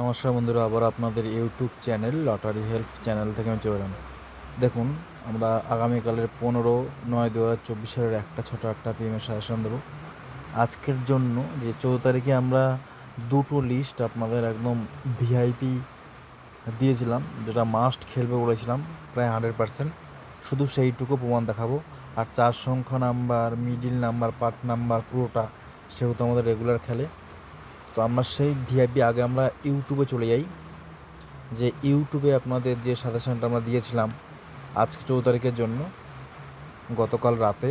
নমস্কার বন্ধুরা, আবার আপনাদের YouTube channel, lottery help channel থেকে আমি চলে এলাম। দেখুন, আমরা আগামীকালের পনেরো নয় দু হাজার চব্বিশ সালের একটা ছটা আটটা পিএমের সাজেশন দেবো। আজকের জন্য যে চৌদ্দ তারিখে আমরা দুটো লিস্ট আপনাদের একদম ভিআইপি দিয়েছিলাম, যেটা মাস্ট খেলবে বলেছিলাম, প্রায় হান্ড্রেড পার্সেন্ট শুধু সেইটুকু প্রমাণ দেখাবো। আর চার সংখ্যা number middle number part number, পুরোটা, সেহেতু আমাদের রেগুলার খেলে। তো আমরা সেই ভিআইপি আগে আমরা ইউটিউবে চলে যাই। যে ইউটিউবে আপনাদের যে সাজেশনটা আমরা দিয়েছিলাম আজকে চৌদ্দ তারিখের জন্য, গতকাল রাতে।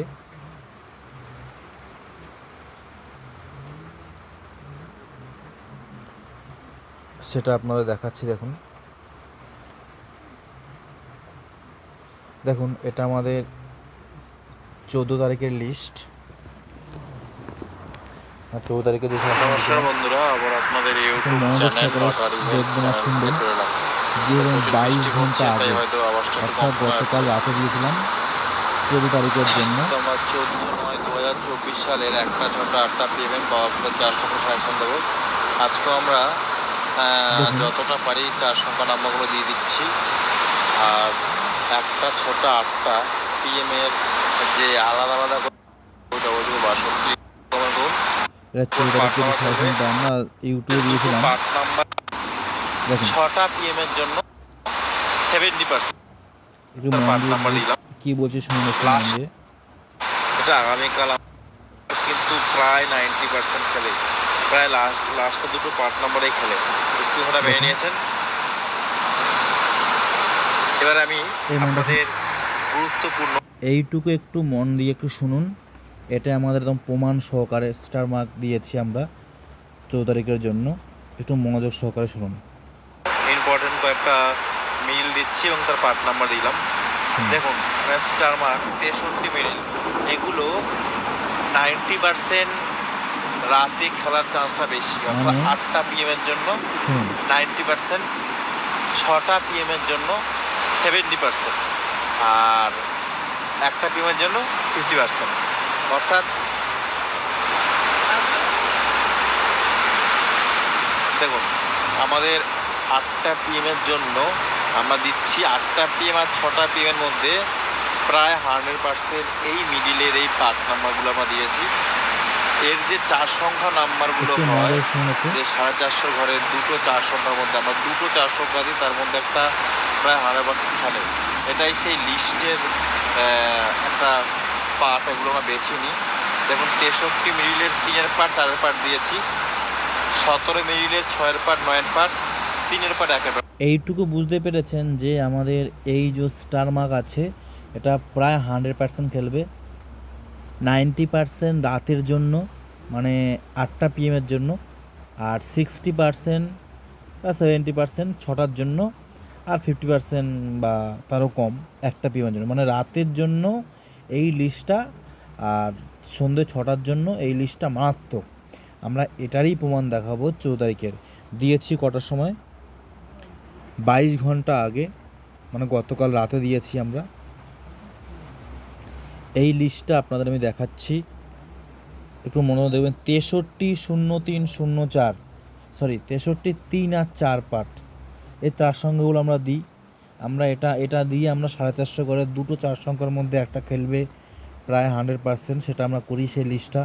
সেটা আপনাদের দেখাচ্ছি, দেখুন। দেখুন, এটা আমাদের চৌদ্দ তারিখের লিস্ট তারিখে যে সাজেশন নমস্কার বন্ধুরা আবার আপনাদের ইউটিউব চ্যানেল লটারি এলাম। যে বাইশ ঘণ্টা আগে অর্থাৎ গতকাল রাতে দিয়েছিলাম চৌদ্দ তারিখের জন্য। তো আমরা চোদ্দ নয় দু হাজার চব্বিশ সালের একটা ছটা আটটা পিএমএম পাওয়ার পরে চার সংখ্যা সাজেশন দেবো। আজকেও আমরা যতটা পারি চার সংখ্যা নাম্বারগুলো দিয়ে দিচ্ছি। আর একটা ছটা আটটা পিএম এর যে আলাদা আলাদা ওইটা বলব বাষট্টি। চৌদ্দ তারিখের আমরা ইউটিউবে দিয়েছিলাম পার্ট নাম্বার দেখুন। ছটা পিএম এর জন্য সেভেন্টি পার্সেন্ট একটু নাম্বার দিলাম কি বলছে শুনুন একটু এটা আগামীকাল কিন্তু প্রায় নাইনটি পার্সেন্ট খেলে। প্রায় লাস্ট লাস্টে দুটো পার্ট নাম্বারেই খেলে। মেনে দেখুন। নিয়েছেন। এবার আমি আপনাদের গুরুত্বপূর্ণ এইটুকু একটু মন দিয়ে একটু শুনুন। এটা আমাদের একদম প্রমাণ সহকারে স্টার মার্ক দিয়েছি আমরা চৌদ্দ তারিখের জন্য। একটু মনোযোগ সহকারে শুনুন। ইম্পর্টেন্ট কয়েকটা মিল দিচ্ছি এবং তার পার্ট নাম্বার দিলাম। দেখুন স্টার মার্ক তেষট্টি মিল এগুলো নাইনটি পার্সেন্ট রাতে খেলার চান্সটা বেশি। অর্থাৎ? আটটা পিএম এর জন্য নাইনটি পার্সেন্ট ছটা পিএমের জন্য সেভেন্টি পার্সেন্ট আর একটা পিএমের জন্য ফিফটি পার্সেন্ট অর্থাৎ দেখুন আমাদের আটটা পিএমের জন্য আমরা দিচ্ছি আটটা পিএম আর ছটা পিএমের মধ্যে প্রায় হান্ড্রেড পার্সেন্ট এই মিডিলের এই পার্ট নাম্বারগুলো আমরা দিয়েছি। এর যে চার সংখ্যা নাম্বারগুলো হয় যে সাড়ে চারশো ঘরে দুটো চার সংখ্যার মধ্যে আমরা দুটো চার সংখ্যা দিই তার মধ্যে একটা প্রায় হান্ড্রেড পার্সেন্ট খেলে। এটাই সেই লিস্টের একটা পার্ট এগুলো আমরা বেছে নিই। দেখুন, তেষট্টি মিডিলের তিনের পার্ট চারের পার্ট দিয়েছি। সতেরো মিডিলের ছয়ের পার্ট নয়ের পার্ট তিনের পার্ট একের পার্ট এইটুকু বুঝতে পেরেছেন যে আমাদের এই যে স্টার মার্ক আছে, এটা প্রায় হান্ড্রেড পার্সেন্ট খেলবে। নাইনটি পার্সেন্ট রাতের জন্য মানে আটটা পিএমের জন্য, আর সিক্সটি পার্সেন্ট বা সেভেন্টি পার্সেন্ট ছটার জন্য, আর ফিফটি পার্সেন্ট বা তারও কম, একটা পিএমের জন্য। মানে রাতের জন্য এই লিস্টটা আর সন্ধ্যে ছটার জন্য এই লিস্টটা মারাত্মক। আমরা এটারই প্রমাণ দেখাবো চৌদ্দ তারিখের দিয়েছি কটার সময়? বাইশ ঘণ্টা আগে মানে গতকাল রাতে দিয়েছি আমরা। এই লিস্টটা আপনাদের আমি দেখাচ্ছি। একটু মনে দেখবেন তেষট্টি শূন্য তিন শূন্য চার সরি তেষট্টি তিন আর চার পার্ট এই চার সংখ্যাগুলো আমরা দিই। আমরা এটা এটা দিয়ে আমরা সাড়ে চারশো করে দুটো চার সংখ্যার মধ্যে একটা খেলবে প্রায় হান্ড্রেড পার্সেন্ট সেটা আমরা করি সেই লিস্টটা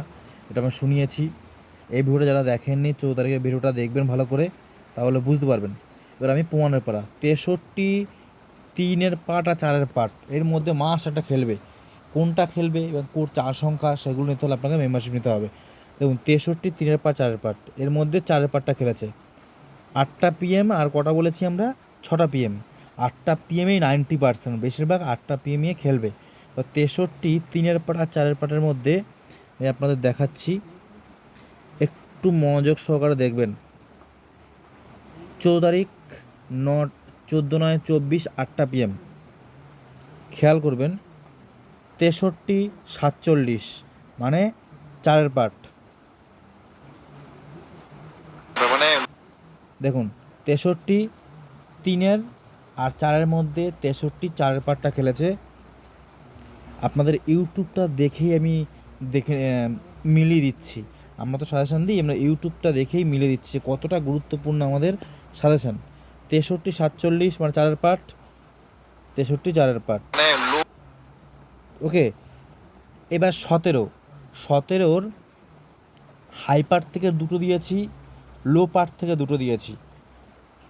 এটা আমরা শুনিয়েছি। এই ভিডিওটা যারা দেখেননি, চৌদ্দ তারিখের ভিডিওটা দেখবেন ভালো করে, তাহলে বুঝতে পারবেন। এবার আমি প্রমাণের পাড়া তেষট্টি তিনের পার্ট আর চারের পার্ট এর মধ্যে মাস একটা খেলবে। কোনটা খেলবে এবং কোন চার সংখ্যা সেগুলো নিতে হলে আপনাকে মেম্বারশিপ নিতে হবে। দেখুন, তেষট্টি তিনের পার্ট চারের পার্ট এর মধ্যে চারের পার্টটা খেলেছে। আটটা পিএম আর কটা বলেছি আমরা? ছটা পিএম আটটা পিএমেই নাইনটি পার্সেন্ট বেশিরভাগ আটটা পিএমই খেলবে। তো তেষট্টি তিনের পার্ট আর চারের পার্টের মধ্যে আমি আপনাদের দেখাচ্ছি। একটু মনোযোগ সহকারে দেখবেন। চৌদ্দ তারিখ ন চোদ্দ নয় চব্বিশ আটটা পিএম খেয়াল করবেন। তেষট্টি সাতচল্লিশ মানে চারের পার্ট মানে দেখুন তেষট্টি তিনের আর চারের মধ্যে তেষট্টি চারের পার্টটা খেলেছে। আপনাদের ইউটিউবটা দেখেই আমি দেখে মিলিয়ে দিচ্ছি। আমরা তো সাজেশান দিই, আমরা ইউটিউবটা দেখেই মিলে দিচ্ছি কতটা গুরুত্বপূর্ণ আমাদের সাজেশান তেষট্টি, সাতচল্লিশ মানে চারের পার্ট তেষট্টি চারের পার্ট ওকে, এবার সতেরো। সতেরোর হাই পার্ট থেকে দুটো দিয়েছি লো পার্ট থেকে দুটো দিয়েছি।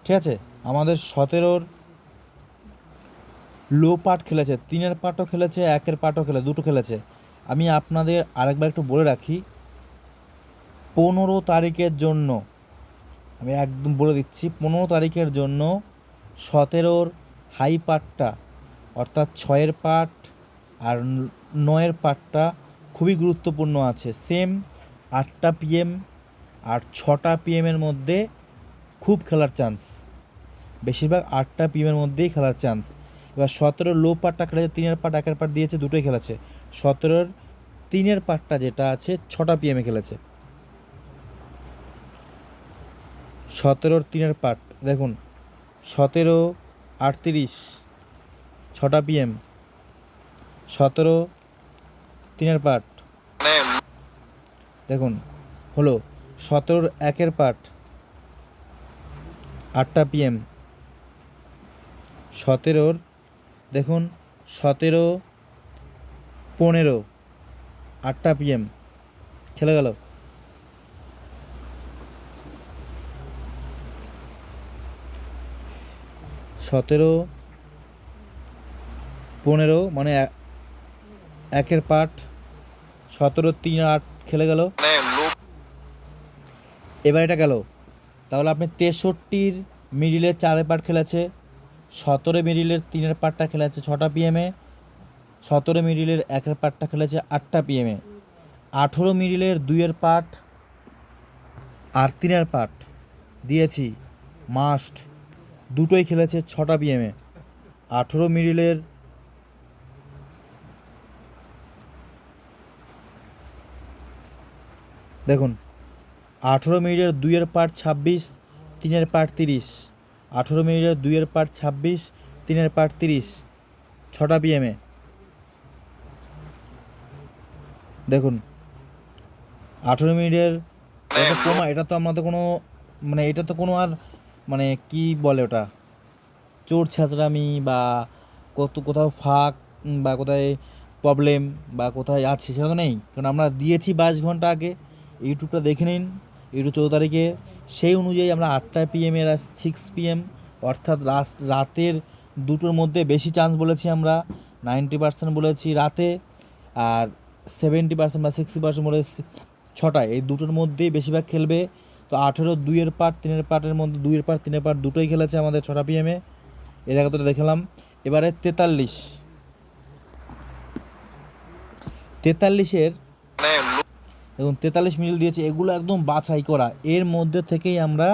ঠিক আছে? আমাদের সতেরোর লো পার্ট খেলেছে, তিনের পার্টও খেলেছে, একের পার্টও খেলে, দুটো খেলেছে। আমি আপনাদের আরেকবার একটু বলে রাখি, পনেরো তারিখের জন্য, আমি একদম বলে দিচ্ছি, পনেরো তারিখের জন্য সতেরোর হাই পার্টটা, অর্থাৎ ছয়ের পার্ট আর নয়ের পার্টটা খুবই গুরুত্বপূর্ণ আছে। সেম আটটা পিএম আর ছটা পিএমের মধ্যে খুব খেলার চান্স। বেশিরভাগ আটটা পিএমের মধ্যেই খেলার চান্স। এবার সতেরোর লো পার্টটা খেলেছে, তিনের পার্ট, একের পার্ট দিয়েছে, দুটোই খেলেছে। সতেরোর তিনের পার্টটা যেটা আছে, ছটা পিএমে খেলেছে। সতেরোর তিনের পার্ট, দেখুন, সতেরো, আটত্রিশ, ছটা পিএম সতেরো, তিনের পার্ট। দেখুন, হলো, সতেরোর একের পার্ট, আটটা পিএম সতেরোর দেখুন, সতেরো, পনেরো, আটটা পিএম খেলে গেল। সতেরো, পনেরো মানে একের পার্ট সতেরো, তিন, আট খেলে গেল। এবার এটা গেল। তাহলে আপনি তেষট্টির মিডিলের চারের পার্ট খেলেছে। সতেরো মিডিলের তিনের পার্টটা খেলেছে ছটা পিএমে সতেরো মিডিলের একের পার্টটা খেলেছে আটটা পিএমে আঠেরো মিডিলের দুইয়ের পার্ট আর তিনের পার্ট দিয়েছি মাস্ট দুটোই খেলেছে ছটা পিএমে আঠেরো মিডিলের দেখুন, আঠেরো মিনিটের দুইয়ের পার্ট ছাব্বিশ, তিনের পার্ট তিরিশ। আঠেরো মিনিটের দুইয়ের পার্ট ছাব্বিশ, তিনের পার্ট তিরিশ, ছটা পিএমে দেখুন, আঠেরো মিনিটের এটা তো আমাদের কোনো মানে এটা তো কোনো আর মানে কি বলে ওটা? চোর ছ্যাঁচড়ামি বা কত, কোথাও ফাঁক বা কোথায় প্রবলেম বা কোথায় আছে, সেটা তো নেই। কারণ আমরা দিয়েছি বাইশ ঘণ্টা আগে, ইউটিউবটা দেখে নিন। ইউটিউব চৌদ্দ তারিখে। সেই অনুযায়ী আমরা আটটা পিএমের আর সিক্স পিএম অর্থাৎ রাতের দুটোর মধ্যে বেশি চান্স বলেছি আমরা। নাইনটি পার্সেন্ট বলেছি রাতে আর সেভেন্টি পার্সেন্ট বা সিক্সটি পার্সেন্ট বলেছি ছটায়। এই দুটোর মধ্যেই বেশিরভাগ খেলবে। তো আঠেরো দুইয়ের পার্ট তিনের পার্টের মধ্যে দুইয়ের পার্ট তিনের পার্ট দুটোই খেলেছে আমাদের ছটা পিএমে এর আগে তো দেখলাম। এবারে তেতাল্লিশ। তেতাল্লিশের দেখুন তেতাল্লিশ মিনিট দিয়েছে, এগুলো একদম বাছাই করা। এর মধ্যে থেকেই আমরা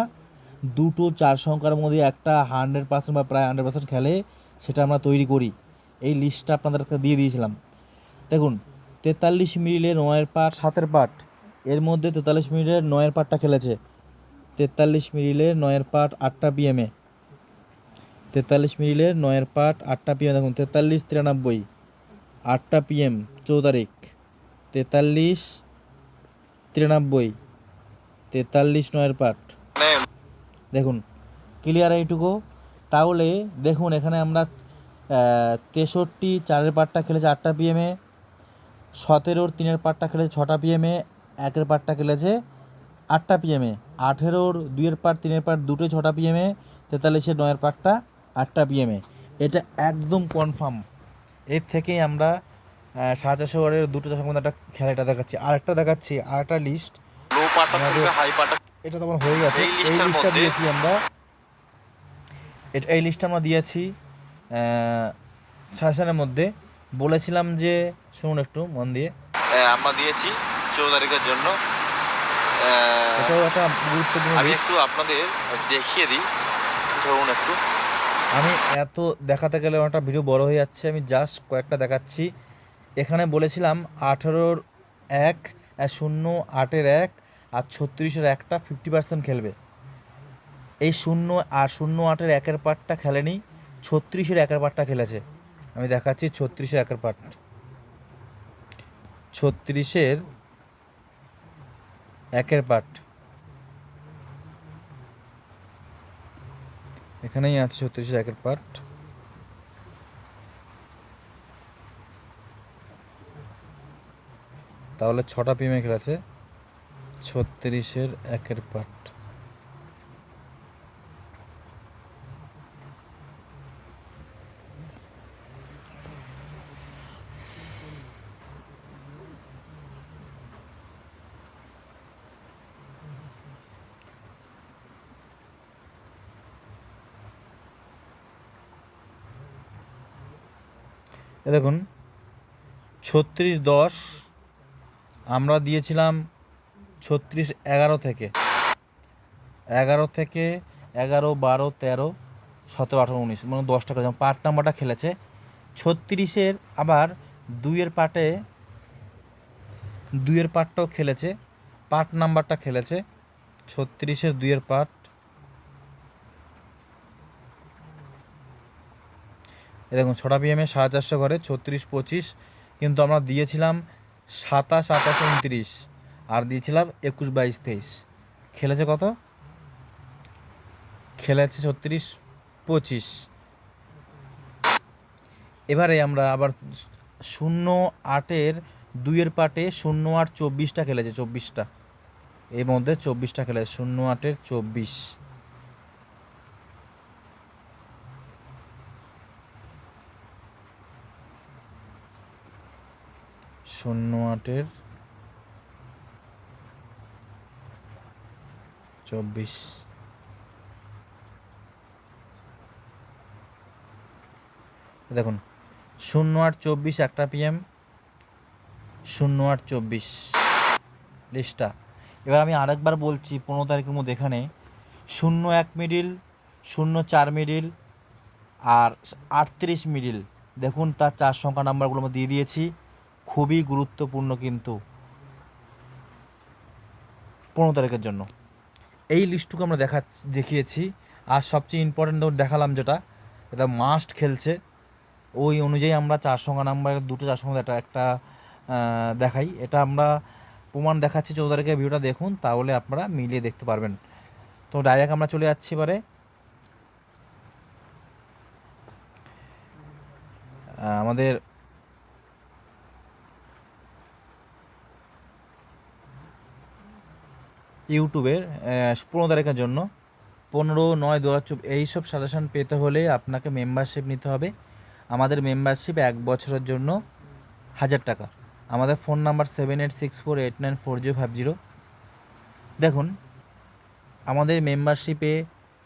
দুটো চার সংখ্যার মধ্যে একটা হান্ড্রেড পার্সেন্ট বা প্রায় হান্ড্রেড পার্সেন্ট খেলে সেটা আমরা তৈরি করি। এই লিস্টটা আপনাদেরকে দিয়ে দিয়েছিলাম। দেখুন, তেতাল্লিশ মিনিটে নয়ের পার্ট সাতের পার্ট এর মধ্যে তেতাল্লিশ মিনিটের নয়ের পার্টটা খেলেছে। তেতাল্লিশ মিনিটে নয়ের পার্ট আটটা পিএমে তেতাল্লিশ মিনিটের নয়ের পার্ট আটটা পিএম দেখুন, তেতাল্লিশ তিরানব্বই, আটটা পিএম চৌ তারিখ তেতাল্লিশ তিরানব্বই, তেতাল্লিশ নয়ের মানে দেখুন ক্লিয়ার এইটুকু তাহলে দেখুন, এখানে আমরা তেষট্টি চারের পার্টটা খেলেছে আটটা পিএমে সতেরোর তিনের পার্টটা খেলেছে ছটা পিএমে একের পার্টটা খেলেছে আটটা পিএমে আঠেরোর দুইয়ের পার্ট তিনের পার্ট দুটোই ছটা পিএমে তেতাল্লিশের নয়ের পার্টটা আটটা পিএমে এটা একদম কনফার্ম এর থেকেই আমরা সাড়ে চারশো ওয়ার্ডের দুটো মধ্যে একটা খেলাটা দেখাচ্ছি। আর একটা দেখাচ্ছি আর একটা লিস্ট এটা তখন হয়ে গেছে। এই লিস্টটা দিয়েছি আমরা। এটা এই লিস্টটা আমরা দিয়েছি সাজেশনের মধ্যে। বলেছিলাম যে শুনুন একটু মন দিয়ে। আমরা দিয়েছি চৌদ্দ তারিখের জন্য। এটাও একটা গুরুত্বপূর্ণ আমি একটু আপনাদের দেখিয়ে দিই। ধরুন একটু। আমি এত দেখাতে গেলে একটা ভিডিও বড় হয়ে যাচ্ছে। আমি জাস্ট কয়েকটা দেখাচ্ছি। এখানে বলেছিলাম আঠেরোর এক শূন্য আটের এক, আর ছত্রিশের একটা ফিফটি পার্সেন্ট খেলবে। এই শূন্য আর শূন্য আটের একের পার্টটা খেলেনি, ছত্রিশের একের পার্টটা খেলেছে। আমি দেখাচ্ছি ছত্রিশের একের পার্ট ছত্রিশের একের পার্ট এখানেই আছে ছত্রিশের একের পার্ট তাহলে ছটা পিএমে খেলেছে। ছত্রিশের একের পার্ট দেখুন ছত্রিশ দশ আমরা দিয়েছিলাম ছত্রিশ এগারো থেকে। এগারো থেকে এগারো, বারো, তেরো, সতেরো, আঠারো, উনিশ মানে দশটা করে যেমন পার্ট নাম্বারটা খেলেছে, ছত্রিশের আবার দুইয়ের পার্টে দুইয়ের পার্টটাও খেলেছে পার্ট নাম্বারটা খেলেছে, ছত্রিশের দুইয়ের পার্ট দেখুন, ছটা পিএমে সাড়ে চারশো ঘরে ছত্রিশ, পঁচিশ, কিন্তু আমরা দিয়েছিলাম সাতাশ, আঠাশ, উনত্রিশ। আর দিয়েছিলাম একুশ, বাইশ, তেইশ। খেলেছে কত? খেলেছে ছত্রিশ, পঁচিশ। এবারে আমরা আবার শূন্য আটের দুইয়ের পাটে শূন্য আট, চব্বিশটা খেলেছে, চব্বিশটা। এর মধ্যে চব্বিশটা খেলেছে, শূন্য আটের চব্বিশ। শূন্য আটের চব্বিশ। দেখুন, শূন্য আট চব্বিশ একটা পিএম শূন্য আট চব্বিশ। লিস্টটা। এবার আমি আরেকবার বলছি, পনেরো তারিখের মধ্যে এখানে শূন্য এক মিডিল শূন্য চার মিডিল আর আটত্রিশ মিডিল দেখুন, তার চার সংখ্যা নাম্বারগুলো আমরা দিয়ে দিয়েছি। খুবই গুরুত্বপূর্ণ কিন্তু পনেরো তারিখের জন্য। এই লিস্টটুকু আমরা দেখা, দেখিয়েছি। আর সবচেয়ে ইম্পর্টেন্ট দেখালাম যেটা, এটা মাস্ট খেলছে। ওই অনুযায়ী আমরা চার সংখ্যা নাম্বারের দুটো চার সংখ্যা একটা একটা দেখাই। এটা আমরা প্রমাণ দেখাচ্ছি চৌদ্দ তারিখের ভিডিওটা দেখুন, তাহলে আপনারা মিলিয়ে দেখতে পারবেন। তো ডাইরেক্ট আমরা চলে যাচ্ছি এবারে। আমাদের ইউটিউবের পনেরো তারিখের জন্য। পনেরো, নয় দু হাজার এইসব সাজেশান পেতে হলে আপনাকে মেম্বারশিপ নিতে হবে। আমাদের মেম্বারশিপ এক বছরের জন্য হাজার টাকা। আমাদের phone number seven eight six four eight nine four zero five zero দেখুন, আমাদের মেম্বারশিপে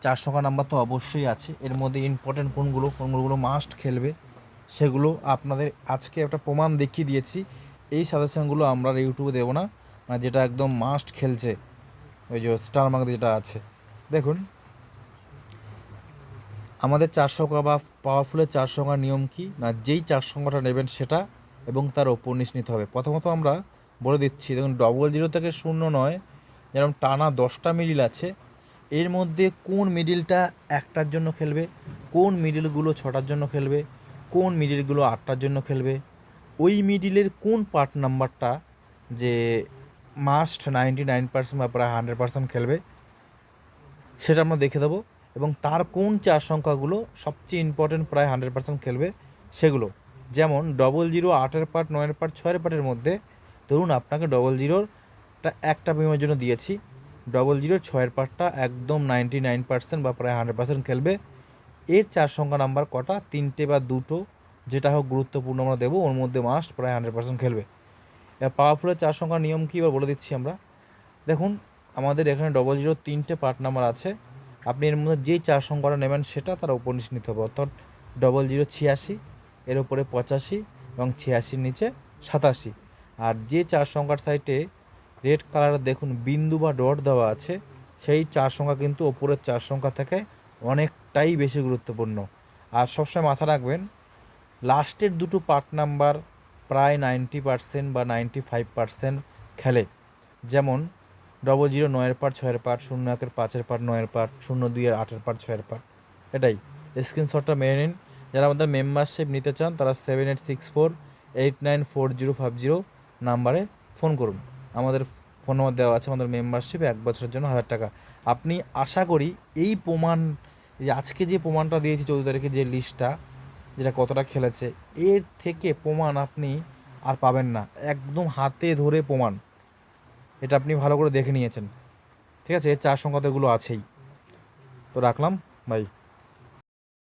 চার সংখ্যা নাম্বার তো অবশ্যই আছে। এর মধ্যে ইম্পর্টেন্ট কোনগুলো কোনগুলো মাস্ট খেলবে, সেগুলো আপনাদের আজকে একটা প্রমাণ দেখিয়ে দিয়েছি। এই সাজেশানগুলো আমরা ইউটিউবে দেবো না। মানে যেটা একদম মাস্ট খেলছে। ওই যে স্টার মার্ক যেটা আছে। দেখুন, আমাদের চার সংখ্যা বা পাওয়ারফুলের চার সংখ্যার নিয়ম কি? না, যেই চার সংখ্যাটা নেবেন সেটা এবং তার ওপর নিচ নিতে হবে। প্রথমত আমরা বলে দিচ্ছি, দেখুন ডবল জিরো থেকে শূন্য নয়, যেরকম টানা দশটা মিডিল আছে, এর মধ্যে কোন মিডিলটা একটার জন্য খেলবে, কোন মিডিলগুলো ছটার জন্য খেলবে, কোন মিডিলগুলো আটটার জন্য খেলবে, ওই মিডিলের কোন পার্ট নাম্বারটা যে মাস্ট নাইনটি নাইন পার্সেন্ট বা প্রায় হান্ড্রেড পার্সেন্ট খেলবে। সেটা আমরা দেখে দেবো। এবং তার কোন চার সংখ্যাগুলো সবচেয়ে ইম্পর্টেন্ট প্রায় হান্ড্রেড পার্সেন্ট খেলবে, সেগুলো। যেমন ডবল জিরো আটের পার্ট নয়ের পার্ট ছয়ের পার্টের মধ্যে ধরুন আপনাকে ডবল জিরোরটা একটা বিমের জন্য দিয়েছি। ডবল জিরোর ছয়ের পার্টটা একদম নাইনটি নাইন পার্সেন্ট বা প্রায় হান্ড্রেড পার্সেন্ট খেলবে। এর চার সংখ্যা নাম্বার কটা? তিনটে বা দুটো, যেটা হোক গুরুত্বপূর্ণ আমরা দেবো। ওর মধ্যে মাস্ট প্রায় হান্ড্রেড পার্সেন্ট খেলবে। এবার পাওয়ারফুলের চার সংখ্যার নিয়ম কী এবার বলে দিচ্ছি আমরা। দেখুন, আমাদের এখানে ডবল জিরো তিনটে পার্ট নাম্বার আছে। আপনি এর মধ্যে যেই চার সংখ্যাটা নেবেন সেটা তার উপর নিচে নিতে হবে। অর্থাৎ ডবল জিরো ছিয়াশি, এর উপরে পঁচাশি এবং ছিয়াশির নিচে সাতাশি। আর যে চার সংখ্যার সাইটে রেড কালার দেখুন বিন্দু বা ডট দেওয়া আছে, সেই চার সংখ্যা কিন্তু ওপরের চার সংখ্যা থেকে অনেকটাই বেশি গুরুত্বপূর্ণ। আর সবসময় মাথা রাখবেন লাস্টের দুটো পার্ট নাম্বার প্রায় নাইনটি পার্সেন্ট বা নাইনটি ফাইভ পার্সেন্ট খেলে। যেমন ডবল জিরো নয়ের পার্ট ছয়ের পার্ট শূন্য একের পাঁচের পার্ট নয়ের পার্ট শূন্য দুইয়ের আটের পার্ট ছয়ের পার্ট এটাই। স্ক্রিনশটটা মেনে নিন। যারা আমাদের মেম্বারশিপ নিতে চান, তারা seven eight six four eight nine four zero five zero নাম্বারে ফোন করুন। আমাদের ফোন নম্বর দেওয়া আছে আমাদের মেম্বারশিপ এক বছরের জন্য হাজার টাকা। আপনি আশা করি এই প্রমাণ আজকে যে প্রমাণটা দিয়েছি চৌদ্দ তারিখে যে লিস্টটা যেটা কতটা খেলেছে, এর থেকে প্রমাণ আপনি আর পাবেন না। একদম হাতে ধরে প্রমাণ। এটা আপনি ভালো করে দেখে নিয়েছেন। ঠিক আছে? এর চার সংখ্যাতেগুলো আছেই। তো রাখলাম বাই